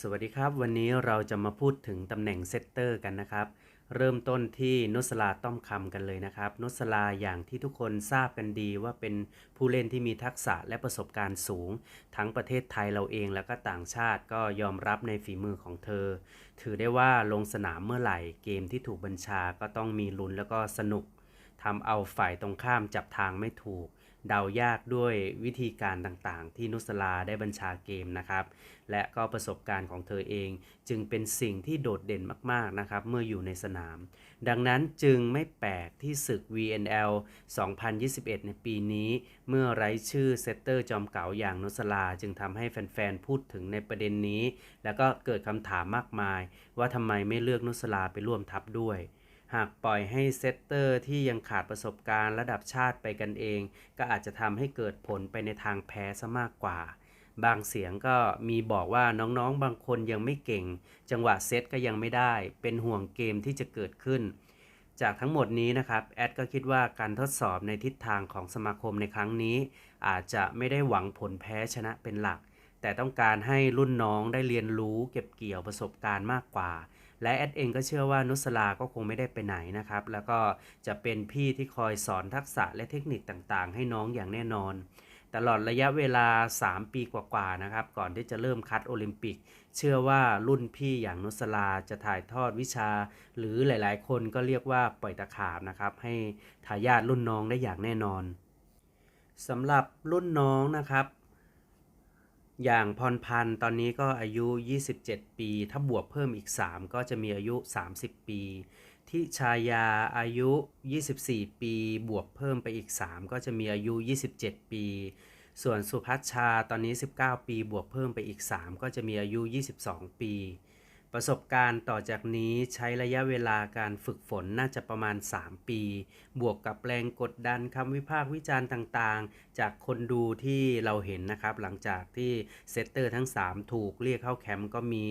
สวัสดีครับ วันนี้เราจะมาพูดถึงตำแหน่งเซตเตอร์กันนะครับ เริ่มต้นที่นุสลาต้อมคำกันเลยนะครับ นุสลาอย่างที่ทุกคนทราบกันดีว่าเป็นผู้เล่นที่มีทักษะและประสบการณ์สูง ทั้งประเทศไทยเราเองแล้วก็ต่างชาติก็ยอมรับในฝีมือของเธอ ถือได้ว่าลงสนามเมื่อไหร่เกมที่ถูกบัญชาก็ต้องมีลุ้นแล้วก็สนุกทำเอาฝ่ายตรงข้ามจับทางไม่ถูก เดายากด้วยวิธีการต่างๆ ที่นุสลาได้บัญชาเกมนะครับ และก็ประสบการณ์ของเธอเอง จึงเป็นสิ่งที่โดดเด่นมากๆนะครับเมื่ออยู่ในสนาม ดังนั้นจึงไม่แปลกที่ศึก VNL 2021 ในปีนี้ เมื่อไร้ชื่อเซตเตอร์จอมเก๋าอย่างนุสลา จึงทำให้แฟนๆ พูดถึงในประเด็นนี้ แล้วก็เกิดคำถามมากมาย ว่าทำไมไม่เลือกนุสลาไปร่วมทัพด้วย หากปล่อยให้เซตเตอร์ที่ยังขาดประสบการณ์ระดับชาติไปกันเอง ก็อาจจะทำให้เกิดผลไปในทางแพ้ซะมากกว่า บางเสียงก็มีบอกว่าน้องๆบางคนยังไม่เก่ง จังหวะเซตก็ยังไม่ได้ เป็นห่วงเกมที่จะเกิดขึ้น จากทั้งหมดนี้นะครับ แอดก็คิดว่าการทดสอบในทิศทางของสมาคมในครั้งนี้ อาจจะไม่ได้หวังผลแพ้ชนะเป็นหลัก แต่ต้องการให้รุ่นน้องได้เรียนรู้เก็บเกี่ยวประสบการณ์มากกว่า และแอดเองก็เชื่อว่านุสลาก็คงไม่ได้ไปไหนนะครับ แล้วก็จะเป็นพี่ที่คอยสอนทักษะและเทคนิคต่างๆ ให้น้องอย่างแน่นอน ตลอดระยะเวลา 3 ปีกว่าๆนะครับ ก่อนที่จะเริ่มคัดโอลิมปิก เชื่อว่ารุ่นพี่อย่างนุสลาจะถ่ายทอดวิชา หรือหลายๆ คนก็เรียกว่าปล่อยตะขาบนะครับ ให้ทายาทรุ่นน้องได้อย่างแน่นอนสำหรับรุ่นน้องนะครับ อย่างพรพันธ์ตอนนี้ก็อายุ 27 ปี ถ้าบวกเพิ่มอีก 3 ก็จะมีอายุ 30 ปีที่ชายาอายุ 24 ปี บวกเพิ่มไปอีก 3 ก็จะมีอายุ 27 ปี ส่วนสุพัชชาตอนนี้ 19 ปี บวกเพิ่มไปอีก 3 ก็จะมีอายุ 22 ปี ประสบการณ์ต่อจากนี้ใช้ระยะเวลาการฝึกฝนน่าจะประมาณ 3 ปี บวกกับแรงกดดันคำวิพากษ์วิจารณ์ต่างๆ จากคนดูที่เราเห็นนะครับ หลังจากที่เซตเตอร์ทั้ง 3 ถูกเรียกเข้าแคมป์ก็มี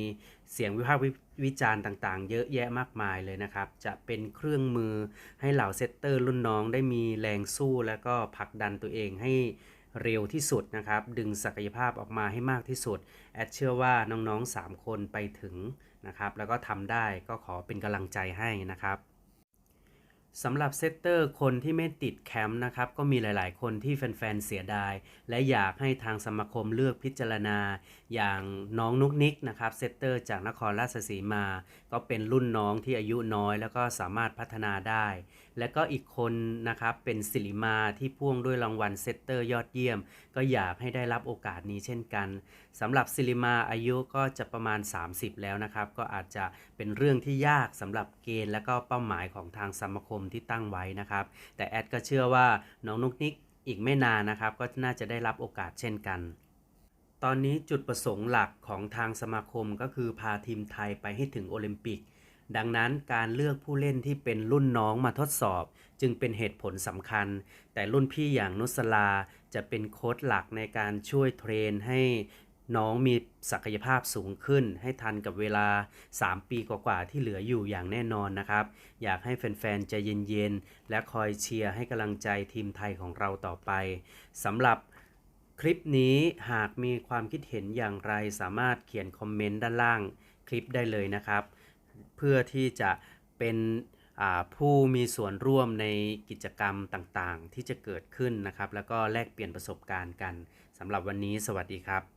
เสียงวิพากษ์วิจารณ์ต่างๆ เยอะแยะมากมายเลยนะครับ จะเป็นเครื่องมือให้เหล่าเซตเตอร์รุ่นน้องได้มีแรงสู้ แล้วก็ผลักดันตัวเองให้ เร็วที่สุดนะครับ ดึงศักยภาพออกมาให้มากที่สุด แอดเชื่อว่าน้องๆ 3 คนไปถึงนะครับ แล้วก็ทำได้ก็ขอเป็นกำลังใจให้นะครับ สำหรับเซตเตอร์คนที่ไม่ติดแคมป์นะครับ ก็มีหลายๆ คนที่แฟนๆ เสียดาย และอยากให้ทางสมาคมเลือกพิจารณา อย่างน้องนุกนิกนะครับเซตเตอร์จากนครราชสีมา ก็เป็นรุ่นน้องที่อายุน้อย แล้วก็สามารถพัฒนาได้ และก็อีกคนนะครับเป็นสิริมาที่พ่วงด้วยรางวัลเซตเตอร์ยอดเยี่ยม ก็อยากให้ได้รับโอกาสนี้เช่นกันสำหรับสิริมาอายุก็จะประมาณ 30 แล้วนะครับ ก็อาจจะเป็นเรื่องที่ยากสำหรับเกณฑ์และก็เป้าหมายของทางสมาคมที่ตั้งไว้นะครับ แต่แอดก็เชื่อว่าน้องนุกนิกอีกไม่นานนะครับ ก็น่าจะได้รับโอกาสเช่นกัน ตอนนี้จุดประสงค์หลักของทางสมาคมก็คือพาทีมไทยไปให้ถึงโอลิมปิก ดังนั้นการเลือกผู้เล่นที่เป็นรุ่นน้องมาทดสอบ จึงเป็นเหตุผลสำคัญ แต่รุ่นพี่อย่างนุสลาจะเป็นโค้ชหลักในการช่วยเทรนให้ น้องมีศักยภาพสูงขึ้น ให้ทันกับเวลา 3 ปีกว่าๆที่เหลืออยู่อย่างแน่นอนนะครับ อยากให้แฟนๆใจเย็นๆ และคอยเชียร์ให้กำลังใจทีมไทยของเราต่อไปสำหรับคลิปนี้หากมีความคิดเห็นอย่างไรสามารถเขียนคอมเมนต์ด้านล่างคลิปได้เลยนะครับ เพื่อที่จะเป็นผู้มีส่วนร่วมในกิจกรรมต่างๆ ที่จะเกิดขึ้นนะครับ แล้วก็แลกเปลี่ยนประสบการณ์กันสำหรับวันนี้สวัสดีครับ